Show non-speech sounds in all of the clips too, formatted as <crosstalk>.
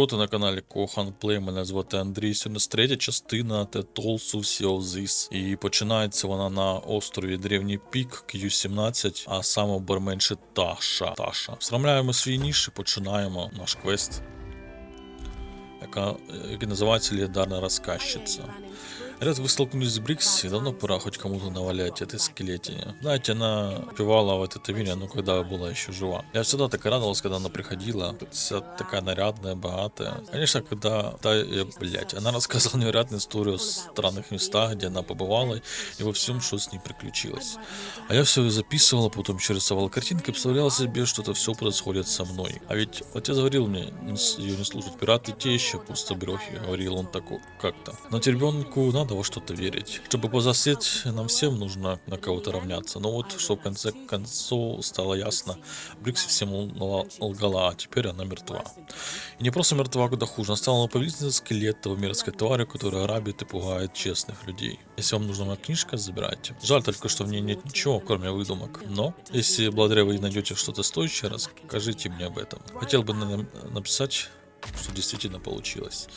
роти на каналі Кохан Плей. Мене звати Андрій. Сьогодні третя частина The Tolls of Sea of This. І починається вона на острові Древній Пік Q17, а саме барменше Таша. Таша. Срамляємо свій ніж і починаємо наш квест, яка, який називається Легендарна розказчиця. Ряд вы столкнулись с Брикси, давно пора хоть кому-то навалять этой скелетине. Знаете, она певала в это время, ну, когда была еще жива. Я всегда так радовалась, когда она приходила. Вся такая нарядная, богатая. Конечно, когда, та, э, блядь, она рассказала невероятную историю о странных местах, где она побывала, и во всем, что с ней приключилось. А я все записывала, потом еще рисовала картинки, представляла себе, что это все происходит со мной. А ведь отец говорил мне ее не слушать. Пираты те еще пустобрехи, говорил он так как-то. Но ребенку надо во что-то верить. Чтобы позасеть, нам всем нужно на кого-то равняться. Но вот, что в конце концов стало ясно, Брикси всем лгала, а теперь она мертва. И не просто мертва, куда хуже. Она стала повелительницей скелета, мерзкой твари, которая грабит и пугает честных людей. Если вам нужна моя книжка, забирайте. Жаль только, что в ней нет ничего, кроме выдумок. Но, если благодаря вы найдете что-то стоящее, расскажите мне об этом. Хотел бы на- написать, что действительно получилось.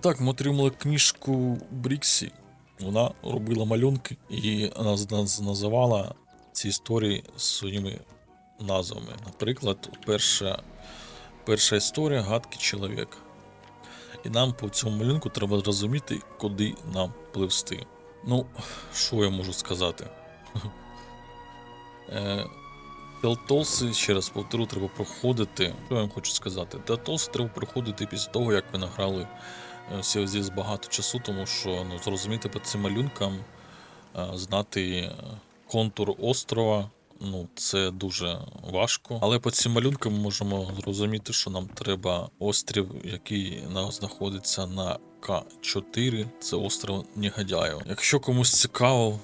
Так, ми отримали книжку Бріксі. Вона робила малюнки і наз- наз- називала ці історії своїми назвами. Наприклад, перша, перша історія гадкий чоловік. І нам по цьому малюнку треба зрозуміти, куди нам пливсти. Ну, що я можу сказати? <laughs> Е, Телтолси, ще раз повторю, треба проходити. Що я вам хочу сказати? Телтолси треба проходити після того, як ви награли е, всі здесь багато часу, тому що ну, зрозуміти по цим малюнкам, е, знати е, контур острова. Ну, це дуже важко. Але по цим малюнкам ми можемо зрозуміти, що нам треба острів, який знаходиться на К4. Це остров Негодяїв. Якщо комусь цікаво,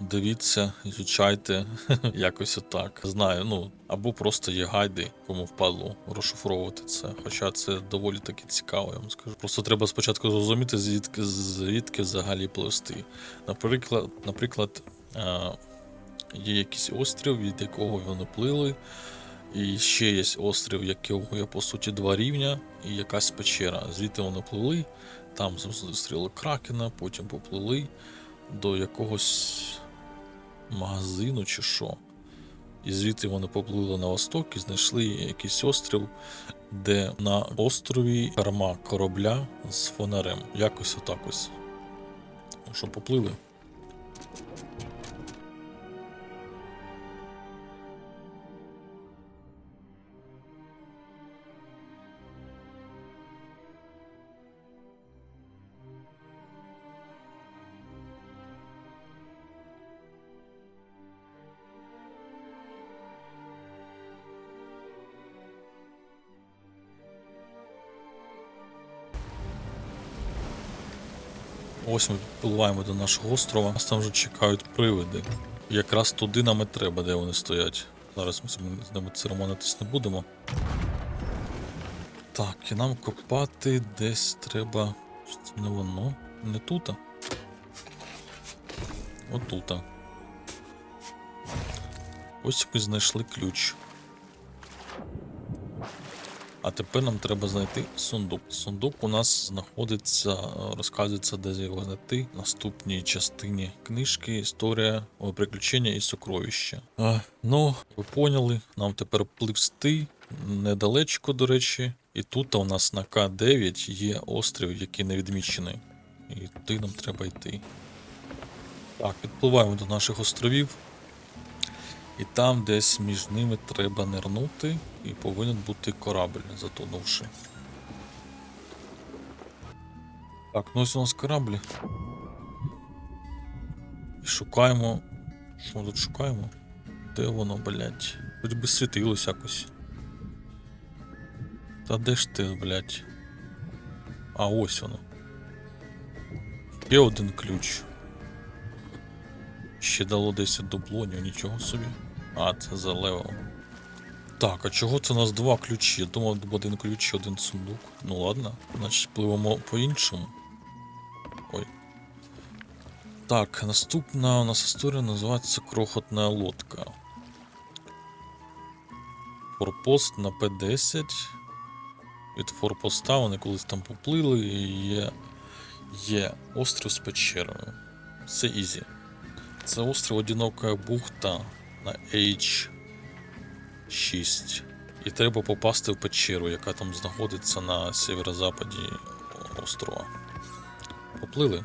дивіться, ізучайте, <laughs> якось отак. Знаю, ну або просто є гайди, кому впадло розшифровувати це. Хоча це доволі таки цікаво, я вам скажу. Просто треба спочатку зрозуміти, звідки звідки взагалі плести. Наприклад, наприклад, е, є якийсь острів, від якого вони плили. І ще є острів, якого є по суті два рівня, і якась печера. Звідти вони плили, там зустріли кракена, потім поплили до якогось магазину чи що. І звідти вони поплили на восток і знайшли якийсь острів, де на острові карма корабля з фонарем. Якось отак ось. Що, поплили. Ось ми підпливаємо до нашого острова. Нас там вже чекають привиди. Якраз туди нам і треба, де вони стоять. Зараз ми з ними- церемонитись не будемо. Так, і нам копати десь треба. Це не воно. Не тута. Отута. Ось ми знайшли ключ. А тепер нам треба знайти сундук. Сундук у нас знаходиться, розказується, де його знайти. В наступній частині книжки Історія приключення і сокровища. А, ну, ви поняли, нам тепер пливсти недалечко, до речі. І тут у нас на К9 є острів, який не відмічений. І туди нам треба йти. Так, підпливаємо до наших островів. І там десь між ними треба нирнути, і повинен бути корабль, затонувши. Так, ну ось у нас корабль. І шукаємо. Що ми тут шукаємо? Де воно, блядь? Хоч би світилось якось. Та де ж ти, блядь? А ось воно. Ще один ключ. Ще дало 10 дублонів, нічого собі. А, це за левел. Так, а чого це у нас два ключі? Я думав, один ключ, один сундук. Ну ладно, значить пливемо по-іншому. Ой. Так, наступна у нас історія називається Крохотна лодка. Форпост на П10. від форпоста, вони колись там поплили, і є, є острів з печерою. Все ізі. Це острів Одинока бухта на H6. І треба попасти в печеру, яка там знаходиться на северо-западі острова. Поплили.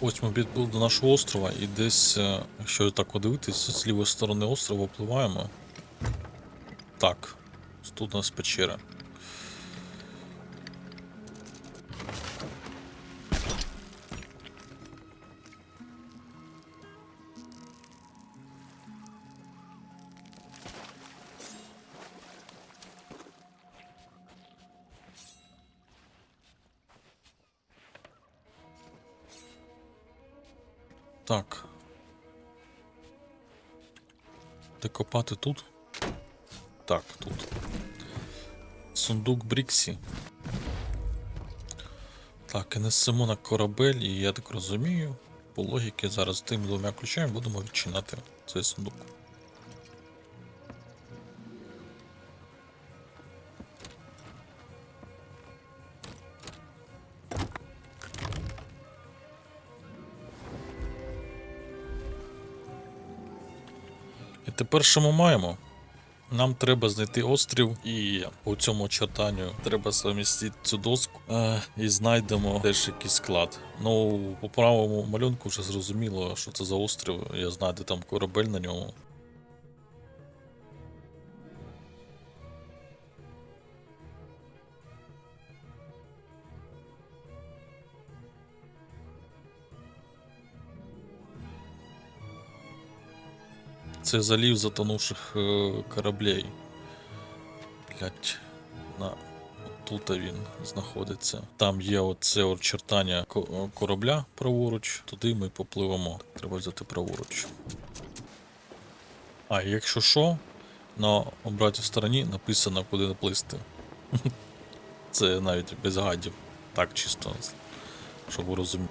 Ось ми підплили до нашого острова і десь, е, якщо так подивитися, з лівої сторони острова впливаємо. Так, тут у нас печера. Так. Де копати тут? Так, тут. Сундук Бріксі. Так, і несемо на корабель, і я так розумію, по логіки зараз тим двома ключами будемо відчинати цей сундук. Тепер що ми маємо? Нам треба знайти острів, і по цьому чертанню треба замістити цю доску е, і знайдемо теж якийсь склад. Ну, по правому малюнку вже зрозуміло, що це за острів. Я знайду там корабель на ньому. Це залів затонувших е, кораблей. Блять, на тут він знаходиться. Там є оце очертання корабля праворуч, туди ми попливемо. Треба взяти праворуч. А якщо що, на обратній стороні написано, куди плисти. <laughs> Це навіть без гадів. Так чисто, щоб ви розуміли.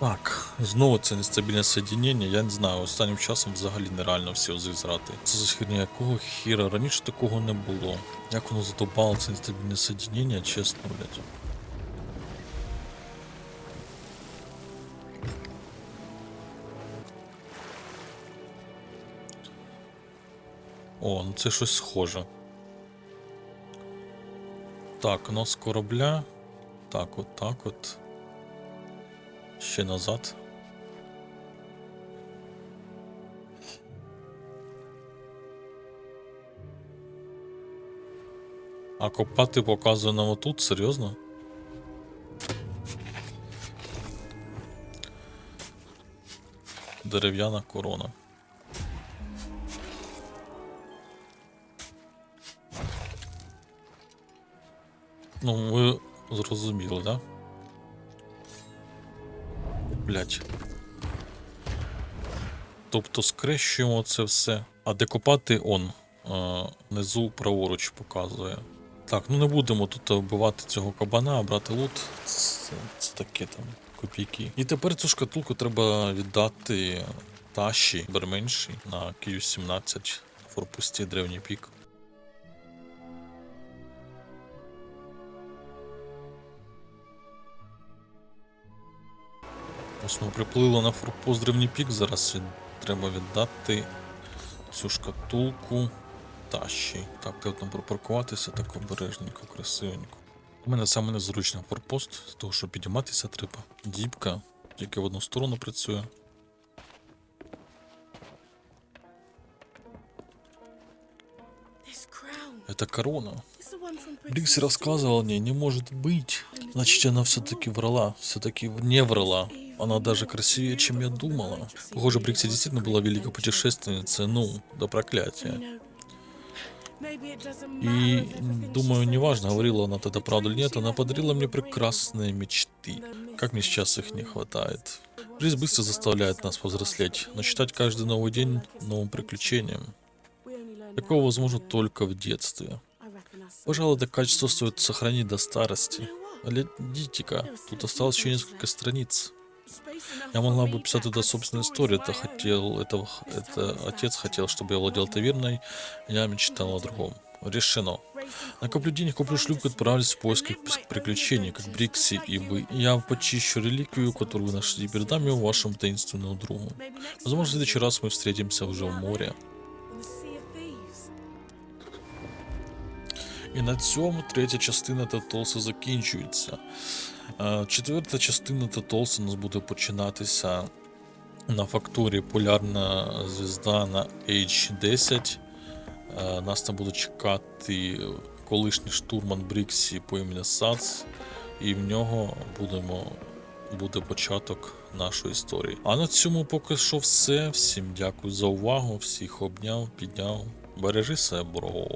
Так, знову це нестабільне соєдінення, я не знаю, останнім часом взагалі нереально всі ози зрати. Це за якого хіра? Раніше такого не було. Як воно задовбало це нестабільне соєдінення, чесно, блядь. О, ну це щось схоже. Так, у нас корабля. Так, от так от. Ще назад. А копати показує нам отут, серйозно? Дерев'яна корона. Ну, ви зрозуміли, да? Блять. Тобто скрещуємо це все. А де копати он. Е, внизу праворуч показує. Так, ну не будемо тут вбивати цього кабана, а брати лут. Це, це таке там копійки. І тепер цю шкатулку треба віддати Таші Берменші на Київ 17 в форпості Древній Пік. Ось ми приплили на форпост Древній Пік, зараз від... треба віддати цю шкатулку Таші. Так, треба там припаркуватися так обережненько, красивенько. У мене саме незручний форпост, з того, що підійматися треба. Дібка, тільки в одну сторону працює. This crown. Это корона. It's the one from Princess Брикс рассказывал мне, не может быть. Значит, она все-таки врала. Все-таки не врала. Она даже красивее, чем я думала. Похоже, Брикси действительно была великой путешественницей. Ну, до проклятия. И, думаю, неважно, говорила она это правда или нет, она подарила мне прекрасные мечты. Как мне сейчас их не хватает. Жизнь быстро заставляет нас повзрослеть, но читать каждый новый день новым приключением. Такого возможно только в детстве. Пожалуй, это качество стоит сохранить до старости. Глядите-ка, тут осталось еще несколько страниц. Я могла бы писать туда собственную историю. Это хотел, это, это отец хотел, чтобы я владел таверной. Я мечтал о другом. Решено. Накоплю денег, куплю шлюпку отправлюсь в поисках пис- приключений, как Брикси и вы. Я почищу реликвию, которую вы нашли, и передам ее вашему таинственному другу. Возможно, в следующий раз мы встретимся уже в море. І на цьому третя частина Тетолса закінчується. Е, Четверта частина Тетолса у нас буде починатися на факторі Полярна звізда на H10. Е, Нас там буде чекати колишній штурман Бріксі по імені Сац, і в нього будемо, буде початок нашої історії. А на цьому поки що все. Всім дякую за увагу, всіх обняв, підняв. Бережи себе, бро.